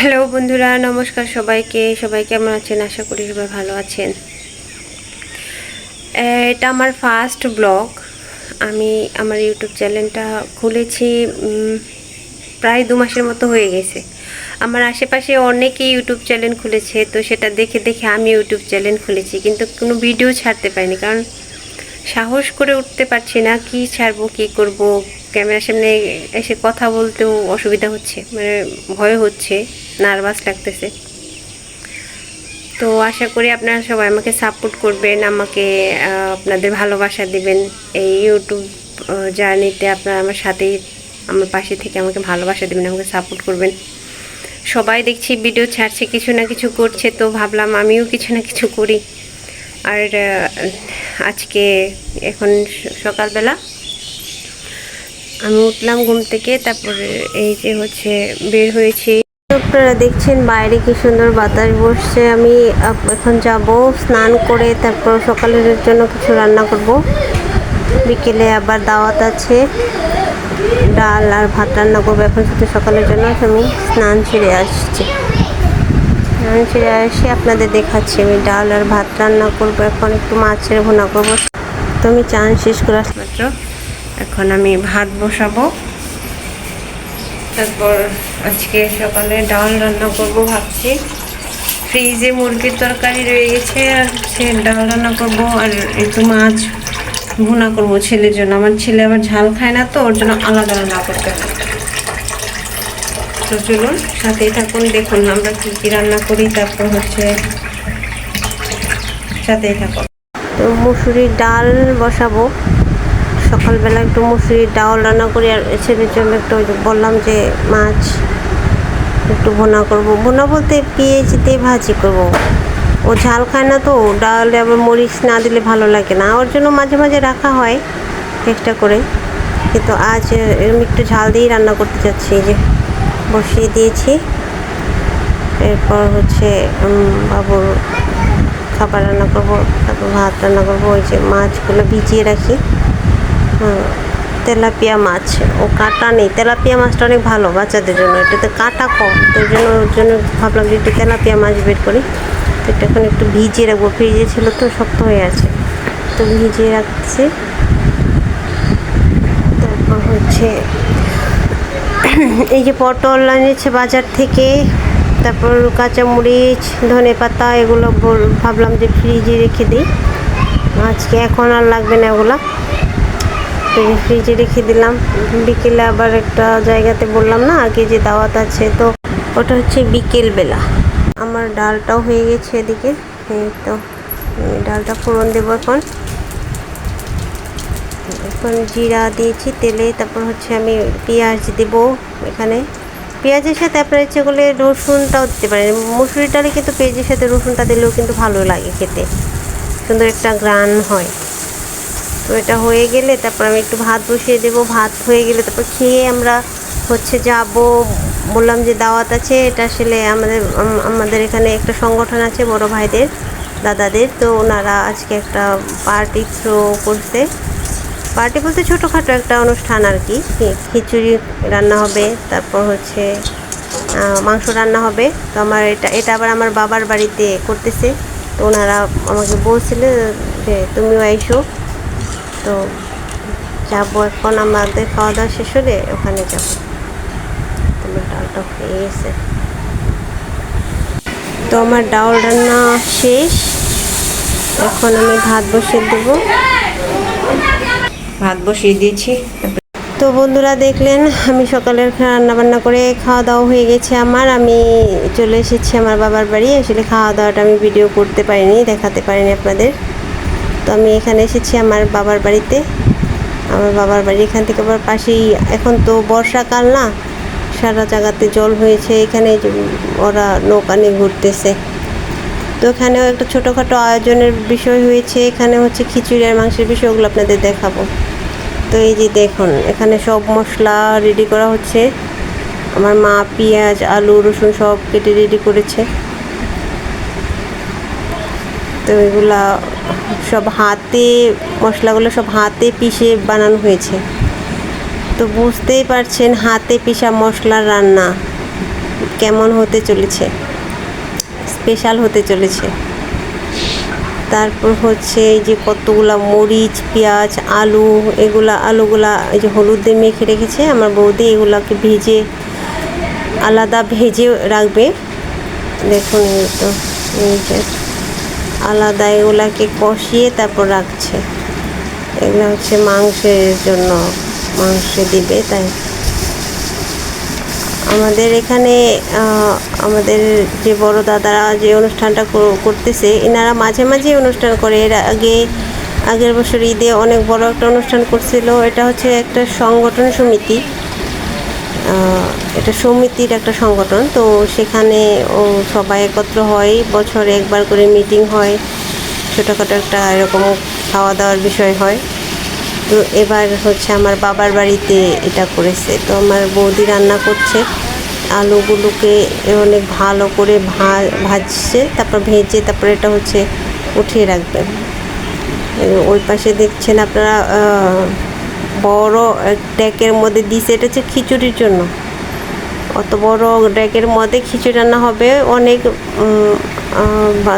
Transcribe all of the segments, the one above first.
Hello বন্ধুরা, নমস্কার সবাইকে। সবাই কেমন আছেন? আশা করি সবাই ভালো আছেন। এটা আমার ফার্স্ট ব্লগ আমি আমার ইউটিউব চ্যানেলটা খুলেছি প্রায় দু মাসের মতো হয়ে গেছে। আমার আশেপাশে অনেকেই ইউটিউব চ্যানেল খুলেছে, তো সেটা দেখে দেখে আমি ইউটিউব চ্যানেল খুলেছি, কিন্তু কোনো ভিডিও ছাড়তে পারিনি, কারণ সাহস করে উঠতে পারছি না, কি ছাড়বো, কি করব ক্যামেরার সামনে এসে কথা বলতেও অসুবিধা হচ্ছে মানে ভয় হচ্ছে নার্ভাস লাগতেছে। তো আশা করি আপনারা সবাই আমাকে সাপোর্ট করবেন, আমাকে আপনাদের ভালোবাসা দিবেন। এই ইউটিউব জার্নিতে আপনারা আমার সাথেই, আমার পাশে থেকে আমাকে ভালোবাসা দেবেন, আমাকে সাপোর্ট করবেন। সবাই দেখছি ভিডিও ছাড়ছে, কিছু না কিছু করছে, তো ভাবলাম আমিও কিছু না কিছু করি। আর আজকে এখন সকালবেলা আমি উঠলাম ঘুম থেকে, তারপরে এই যে হচ্ছে বের হয়েছি। আপনারা দেখছেন বাইরে কি সুন্দর বাতাস বসছে। আমি এখন যাব স্নান করে, তারপর সকালের জন্য কিছু রান্না করব। বিকেলে আবার দাওয়াত আছে, ডাল আর ভাত রান্না করব। এখন শুধু সকালের জন্য আমি স্নান ছেড়ে আসছি। স্নান ছেড়ে আসি, আপনাদের দেখাচ্ছি। আমি ডাল আর ভাত রান্না করব, এখন একটু মাছের ভুনা করব। তো আমি চান শেষ করে আসলাম মাত্র এখন আমি ভাত বসাবো। তারপর আজকে সকালে ডাল রান্না করব ভাবছি। ফ্রিজে মুরগির তরকারি রয়ে গেছে, আর সে ডাল রান্না করব, আর একটু মাছ ভুনা করব ছেলের জন্য। আমার ছেলে আবার ঝাল খায় না তো, ওর জন্য আলাদা রান্না করতে হবে। তো চলুন, সাথেই থাকুন, দেখুন আমরা কী কী রান্না করি। তারপর হচ্ছে সাথেই থাকুন। তো মুসুরির ডাল বসাবো। সকালবেলা একটু মুসুরির ডাল রান্না করি আর ছেলের জন্য একটু বললাম যে মাছ একটু ভুনা করব। ভুনা বলতে পেঁয়াজ দিয়ে ভাজি করব। ও ঝাল খায় না তো, ডালে আবার মরিচ না দিলে ভালো লাগে না। ওর জন্য মাঝে মাঝে রাখা হয় চেষ্টা করে। কিন্তু আজ এরকম একটু ঝাল দিয়েই রান্না করতে চাচ্ছি যে বসিয়ে দিয়েছি। এরপর হচ্ছে বাবুর খাবার রান্না করব, তারপর ভাত রান্না করব, ওই যে মাছগুলো ভিজিয়ে রাখি। তেলাপিয়া মাছ ও কাঁটা নেই। তেলাপিয়া মাছটা অনেক ভালো বাচ্চাদের জন্য। এটাতে কাঁটা কম। তো জন্য ওর জন্য ভাবলাম যে একটু তেলাপিয়া মাছ বের করি। তো এটা এখন একটু ভিজিয়ে রাখব। ফ্রিজে ছিল তো, শক্ত হয়ে আছে। তো ভিজিয়ে রাখছি। তারপর হচ্ছে, এই যে পটল আনিয়েছে বাজার থেকে, তারপর কাঁচামরিচ, ধনে পাতা, এগুলো বল- ভাবলাম যে ফ্রিজে রেখে দিই। আজকে এখন আর লাগবে না এগুলো। এই ফ্রিজে রেখে দিলাম। বিকেলে আবার একটা জায়গাতে বললাম না, আগে যে দাওয়াত আছে, তো ওটা হচ্ছে বিকেল বেলা আমার ডালটাও হয়ে গেছে এদিকে। তো ডালটা ফোড়ন দেবো এখন। এখন জিরা দিয়েছি, তেলে, তারপর হচ্ছে আমি পেঁয়াজ দেব এখানে। পেঁয়াজের সাথে আপনার ইচ্ছে করলে রসুনটাও দিতে পারেন। মুসুরি ডালে কিন্তু পেঁয়াজের সাথে রসুনটা দিলেও কিন্তু ভালো লাগে খেতে। সুন্দর একটা গ্রান হয়। তো এটা হয়ে গেলে তারপর আমি একটু ভাত বসিয়ে দেবো। ভাত হয়ে গেলে তারপর খেয়ে আমরা হচ্ছে যাব। বললাম যে দাওয়াত আছে, এটা আসলে আমাদের আমাদের এখানে একটা সংগঠন আছে বড় ভাইদের, দাদাদের। তো ওনারা আজকে একটা পার্টি থ্রো করছে পার্টি বলতে ছোটোখাটো একটা অনুষ্ঠান আর কি। খিচুড়ি রান্না হবে, তারপর হচ্ছে মাংস রান্না হবে। তো আমার এটা এটা আবার আমার বাবার বাড়িতে করতেছে। তো ওনারা আমাকে বলছিল যে, তুমিও আইসো। তো যাব এখন আমাদের খাওয়া দাওয়া শেষ হলে ওখানে যাব। তোমার ডালটা হয়ে গেছে। তো আমার ডাল রান্না শেষ। এখন আমি ভাত বসিয়ে দেবো। ভাত বসিয়ে দিয়েছি। তো বন্ধুরা দেখলেন আমি সকালের রান্না বান্না করে খাওয়া দাওয়া হয়ে গেছে আমার। আমি চলে এসেছি আমার বাবার বাড়ি। আসলে খাওয়া দাওয়াটা আমি ভিডিও করতে পারিনি দেখাতে পারিনি আপনাদের। তো আমি এখানে এসেছি আমার বাবার বাড়িতে। আমার বাবার বাড়ি এখান থেকে আবার পাশেই, এখন তো বর্ষাকাল না, সারা জায়গাতে জল হয়েছে, এখানে ওরা নৌকা নিয়ে ঘুরতেছে। তো এখানেও একটা ছোটোখাটো আয়োজনের বিষয় হয়েছে, এখানে হচ্ছে খিচুড়ি আর মাংসের বিষয়গুলো আপনাদের দেখাবো। তো এই যে দেখুন, এখানে সব মশলা রেডি করা হচ্ছে। আমার মা পেঁয়াজ, আলু, রসুন সব কেটে রেডি করেছে। তো এগুলা সব হাতে, মশলাগুলো সব হাতে পিষে বানানো হয়েছে। তো বুঝতেই পারছেন হাতে পিষা মশলার রান্না কেমন হতে চলেছে স্পেশাল হতে চলেছে। তারপর হচ্ছে এই যে কতগুলা মরিচ, পেঁয়াজ, আলু, এগুলা আলুগুলা এই যে হলুদ দিয়ে মেখে রেখেছে, আমার বৌদি এগুলাকে ভেজে আলাদা ভেজে রাখবে। দেখুন এই তো, এই যে আলাদা এগুলাকে কষিয়ে তারপর রাখছে। এগুলো হচ্ছে মাংসের জন্য মাংস দিবে, তাই। আমাদের এখানে আমাদের যে বড় দাদারা যে অনুষ্ঠানটা করতেছে, এনারা মাঝে মাঝে অনুষ্ঠান করে। এর আগে, আগের বছর ঈদে অনেক বড় একটা অনুষ্ঠান করছিল। এটা হচ্ছে একটা সংগঠন সমিতি। এটা সমিতির একটা সংগঠন, তো সেখানে ও সবাই একত্র হয়, বছরে একবার করে মিটিং হয়, ছোটোখাটো একটা এরকম খাওয়া দাওয়ার বিষয় হয়। তো এবার হচ্ছে আমার বাবার বাড়িতে এটা করেছে, তো আমার বৌদি রান্না করছে, আলুগুলোকে অনেক ভালো করে ভা- ভাজছে, তারপর ভেজে তারপর এটা হচ্ছে উঠিয়ে রাখবেন ওই পাশে দেখছেন আপনারা বড় ডেকের মধ্যে দিছে, এটা হচ্ছে খিচুড়ির জন্য। অত বড় ডেকের মধ্যে খিচুড়ি রান্না হবে অনেক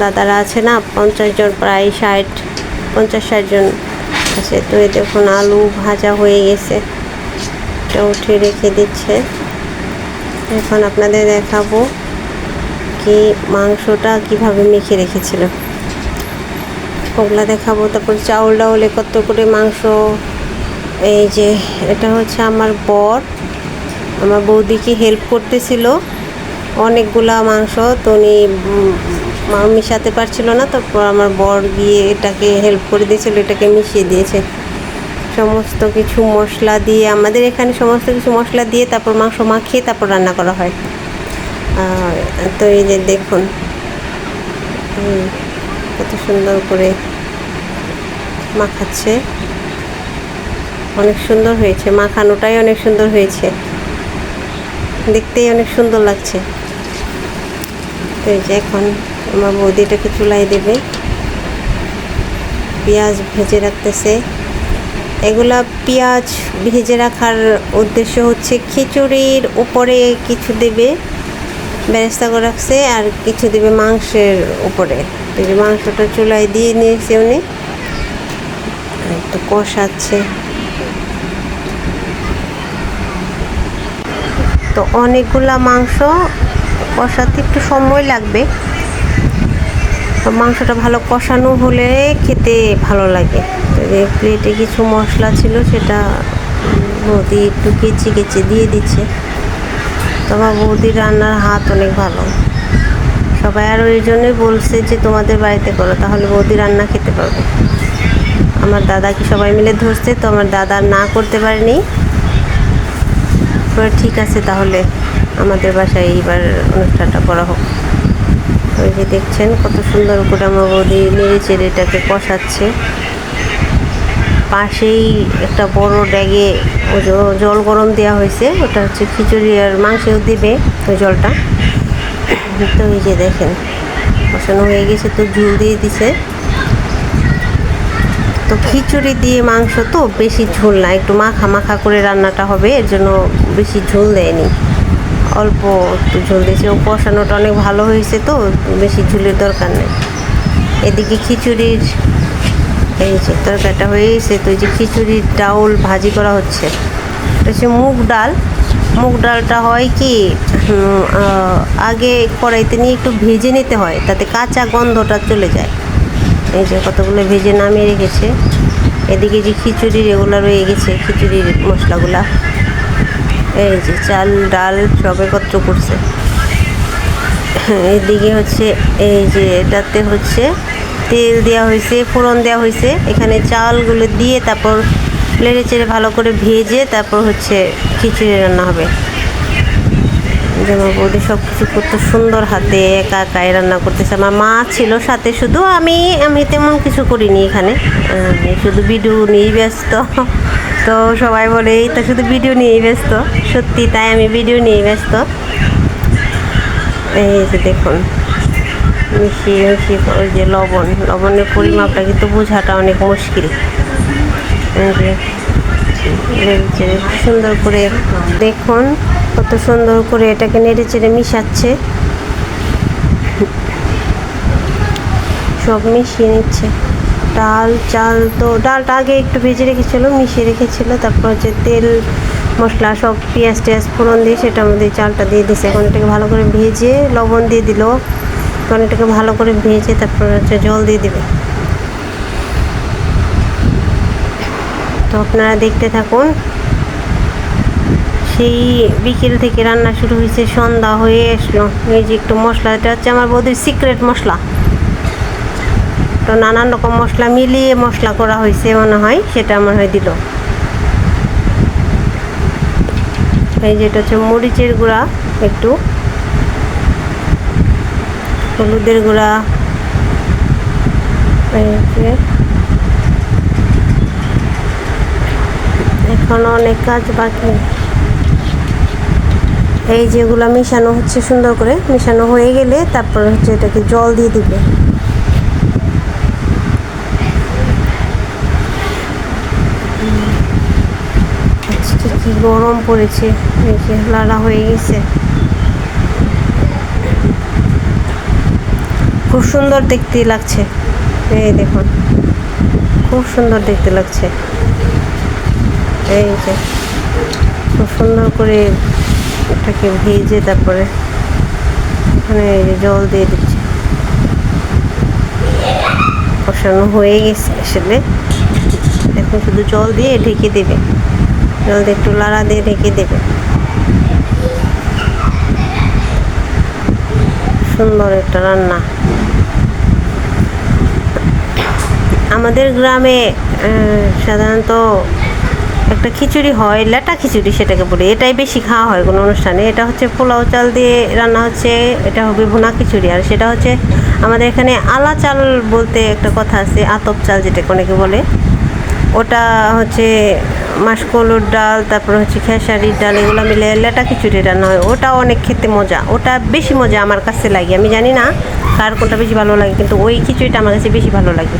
দাদারা আছে না, পঞ্চাশ জন, প্রায় ষাট, পঞ্চাশ ষাট জন আছে। তো এই দেখুন, আলু ভাজা হয়ে গেছে। এটা উঠিয়ে রেখে দিচ্ছে। এখন আপনাদের দেখাবো কি মাংসটা কীভাবে মেখে রেখেছিল। ওগুলা দেখাবো, তারপর চাউল ডাউল একত্র করে মাংস এই যে, এটা হচ্ছে আমার বর। আমার বৌদিকে হেল্প করতেছিল? অনেকগুলা মাংস তো উনি মিশাতে পারছিল না, তারপর আমার বর গিয়ে এটাকে হেল্প করে দিয়েছিল, এটাকে মিশিয়ে দিয়েছে। সমস্ত কিছু মশলা দিয়ে, আমাদের এখানে সমস্ত কিছু মশলা দিয়ে তারপর মাংস মাখিয়ে তারপর রান্না করা হয়। তো এই যে দেখুন কত সুন্দর করে মাখাচ্ছে। অনেক সুন্দর হয়েছে, মাখানোটাই অনেক সুন্দর হয়েছে। দেখতেই অনেক সুন্দর লাগছে। তো এই যে এখন আমার বৌদিটাকে চুলাই দেবে। পেঁয়াজ ভেজে রাখতেছে। এগুলা পেঁয়াজ ভেজে রাখার উদ্দেশ্য হচ্ছে খিচুড়ির উপরে কিছু দেবে বেরেস্তা করে রাখছে আর কিছু দেবে মাংসের উপরে। তো যে মাংসটা চুলায় দিয়ে নিয়েছে উনি। একটু কষাচ্ছে। তো অনেকগুলা মাংস কষাতে একটু সময় লাগবে। তো মাংসটা ভালো কষানো হলে খেতে ভালো লাগে। প্লেটে কিছু মশলা ছিল সেটা বৌদি একটু কেচি কেচি দিয়ে দিচ্ছে। তোমার বৌদির রান্নার হাত অনেক ভালো। সবাই আরও এই জন্যই বলছে যে তোমাদের বাড়িতে করো, তাহলে বৌদি রান্না খেতে পারবে। আমার দাদাকে সবাই মিলে ধরছে, তো আমার দাদা না করতে পারেনি। এবার ঠিক আছে তাহলে আমাদের বাসায় এইবার অনুষ্ঠানটা করা হোক। ওই যে দেখছেন কত সুন্দর করে আমার বৌদি নেড়ে কষাচ্ছে। পাশেই একটা বড় ড্যাগে জল গরম দেওয়া হয়েছে। ওটা হচ্ছে খিচুড়ি আর মাংসেও দেবে ওই জলটা। তো এই যে দেখেন, কষানো হয়ে গেছে, তো ঝুল দিয়ে দিছে। তো খিচুড়ি দিয়ে মাংস তো বেশি ঝোল না, একটু মাখা মাখা করে রান্নাটা হবে, এর জন্য বেশি ঝোল দেয়নি। অল্প একটু ঝোল দিয়েছে, ও কষানোটা অনেক ভালো হয়েছে তো, বেশি ঝোলের দরকার নেই। এদিকে খিচুড়ির এই যে তরকারিটা হয়ে গেছে, তো এই যে খিচুড়ির ডাউল ভাজি করা হচ্ছে। এটা হচ্ছে মুগ ডাল। মুগ ডালটা হয় কি আগে কড়াইতে নিয়ে একটু ভেজে নিতে হয়, তাতে কাঁচা গন্ধটা চলে যায়। এই যে কতগুলো ভেজে নামিয়ে রেখেছে। এদিকে যে খিচুড়ির এগুলো রয়ে গেছে, খিচুড়ির মশলাগুলা। এই যে চাল, ডাল সব একত্র করছে। এদিকে হচ্ছে, এই যে এটাতে হচ্ছে তেল দেওয়া হয়েছে, ফোড়ন দেওয়া হয়েছে। এখানে চালগুলো দিয়ে তারপর লেড়ে চেড়ে ভালো করে ভেজে তারপর হচ্ছে খিচুড়ি রান্না হবে। যেমন বৌদি সব কিছু কত সুন্দর হাতে, একা একাই রান্না করতেছে। আমার মা ছিল সাথে, শুধু আমি আমি তেমন কিছু করিনি এখানে। শুধু ভিডিও নিয়েই ব্যস্ত। তো সবাই বলে, এই তো শুধু ভিডিও নিয়েই ব্যস্ত। সত্যি, তাই আমি ভিডিও নিয়েই ব্যস্ত। এই যে দেখুন, মিশিয়ে মিশিয়ে, ওই যে লবণ। লবণের পরিমাপটা কিন্তু বোঝাটা অনেক মুশকিল। সুন্দর করে দেখুন। কত সুন্দর করে এটাকে নেড়ে চেড়ে মিশাচ্ছে। সব মিশিয়ে নিচ্ছে। ডাল, চাল তো ডালটা আগে একটু ভেজে রেখেছিল, মিশিয়ে রেখেছিল। তারপর হচ্ছে তেল, মশলা, সব পেঁয়াজ টেয়াজ ফোড়ন দিয়ে সেটার মধ্যে চালটা দিয়ে দিছে। এখন এটাকে ভালো করে ভেজে লবণ দিয়ে দিল। এখন এটাকে ভালো করে ভেজে তারপর হচ্ছে জল দিয়ে দেবে। তো আপনারা দেখতে থাকুন সেই বিকেল থেকে রান্না শুরু হয়েছে, সন্ধ্যা হয়ে আসলো। এই যে একটু মশলা, এটা হচ্ছে আমার বৌদির সিক্রেট মশলা। তো নানান রকম মশলা মিলিয়ে মশলা করা হয়েছে মনে হয়, সেটা আমার হয় দিল। এই যেটা হচ্ছে মরিচের গুঁড়া, একটু। হলুদের গুঁড়া। এখনও অনেক কাজ বাকি। এই যেগুলো মেশানো হচ্ছে সুন্দর করে, মেশানো হয়ে গেলে তারপর হচ্ছে এটাকে জল দিয়ে দিবে। কি গরম পড়েছে, এই যে লালা হয়ে গেছে। খুব সুন্দর দেখতে লাগছে। এই দেখুন, খুব সুন্দর দেখতে লাগছে। এই যে, খুব সুন্দর করে এটাকে ভেজে তারপরে এখানে জল দিয়ে দিচ্ছি। কষানো হয়ে গেছে আসলে। এখন শুধু জল দিয়ে ঢেকে দেবে। জল দিয়ে একটু লাড়া দিয়ে ঢেকে দেবে। সুন্দর একটা রান্না। আমাদের গ্রামে সাধারণত একটা খিচুড়ি হয়, লেটা খিচুড়ি সেটাকে বলি। এটাই বেশি খাওয়া হয় কোনো অনুষ্ঠানে। এটা হচ্ছে পোলাও চাল দিয়ে রান্না হচ্ছে, এটা হবে ভুনা খিচুড়ি। আর সেটা হচ্ছে আমাদের এখানে আলা চাল বলতে একটা কথা আছে, আতপ চাল যেটা অনেকে বলে। ওটা হচ্ছে মাসকলুর ডাল, তারপর হচ্ছে খেসারির ডাল, এগুলো মিলে লেটা খিচুড়ি রান্না হয়। ওটা অনেক খেতে মজা। ওটা বেশি মজা আমার কাছে লাগে। আমি জানি না কার কোনটা বেশি ভালো লাগে, কিন্তু ওই খিচুড়িটা আমার কাছে বেশি ভালো লাগে।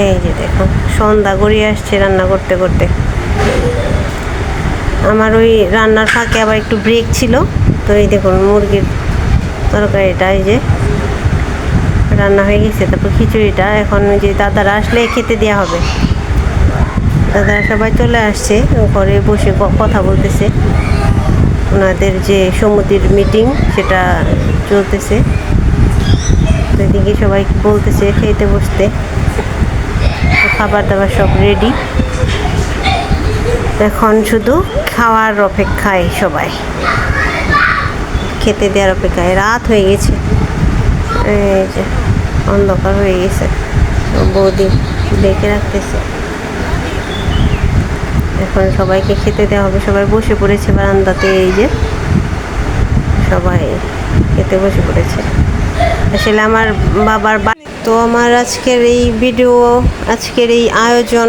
এই যে দেখুন, সন্ধ্যা গড়িয়ে আসছে রান্না করতে করতে। আমার ওই রান্নার ফাঁকে আবার একটু ব্রেক ছিল। তো এই দেখুন মুরগির তরকারিটা এই যে রান্না হয়ে গেছে। তারপর খিচুড়িটা এখন যে দাদারা আসলে খেতে দেওয়া হবে। দাদারা সবাই চলে আসছে, ঘরে বসে কথা বলতেছে। ওনাদের যে সমিতির মিটিং সেটা চলতেছে। এদিকে সবাই বলতেছে খেতে বসতে। খাবার দাবার সব রেডি এখন শুধু খাওয়ার অপেক্ষায় সবাই। খেতে দেওয়ার অপেক্ষায়। রাত হয়ে গেছে। এই যে, অন্ধকার হয়ে গেছে। বৌদি ডেকে রাখতেছে। এখন সবাইকে খেতে দেওয়া হবে। সবাই বসে পড়েছে বারান্দাতে, এই যে। সবাই খেতে বসে পড়েছে। আসলে আমার বাবার তো আমার আজকের এই ভিডিও, আজকের এই আয়োজন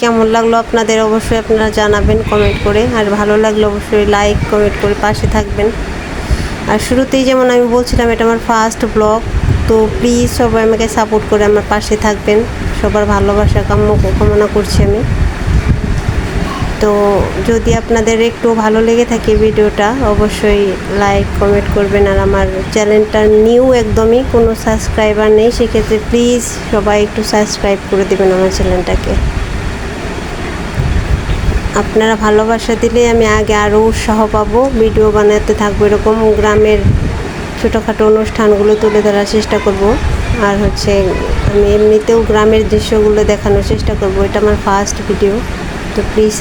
কেমন লাগল আপনাদের অবশ্যই আপনারা জানাবেন কমেন্ট করে। আর ভালো লাগলে অবশ্যই লাইক কমেন্ট করে পাশে থাকবেন। আর শুরুতেই যেমন আমি বলছিলাম, এটা আমার ফার্স্ট ব্লগ তো প্লিজ সবাই আমাকে সাপোর্ট করে আমার পাশে থাকবেন। সবার ভালোবাসা কাম্য কামনা করছি আমি। তো যদি আপনাদের একটু ভালো লেগে থাকে ভিডিওটা, অবশ্যই লাইক কমেন্ট করবেন। আর আমার চ্যানেলটা নিউ একদমই, কোনো সাবস্ক্রাইবার নেই, সেক্ষেত্রে প্লিজ সবাই একটু সাবস্ক্রাইব করে দেবেন আমার চ্যানেলটাকে আপনারা ভালোবাসা দিলে আমি আগে আরও উৎসাহ পাব। ভিডিও বানাতে থাকব এরকম গ্রামের ছোটোখাটো অনুষ্ঠানগুলো তুলে ধরার চেষ্টা করব। আর হচ্ছে আমি এমনিতেও গ্রামের দৃশ্যগুলো দেখানোর চেষ্টা করব। এটা আমার ফার্স্ট ভিডিও তো প্লিজ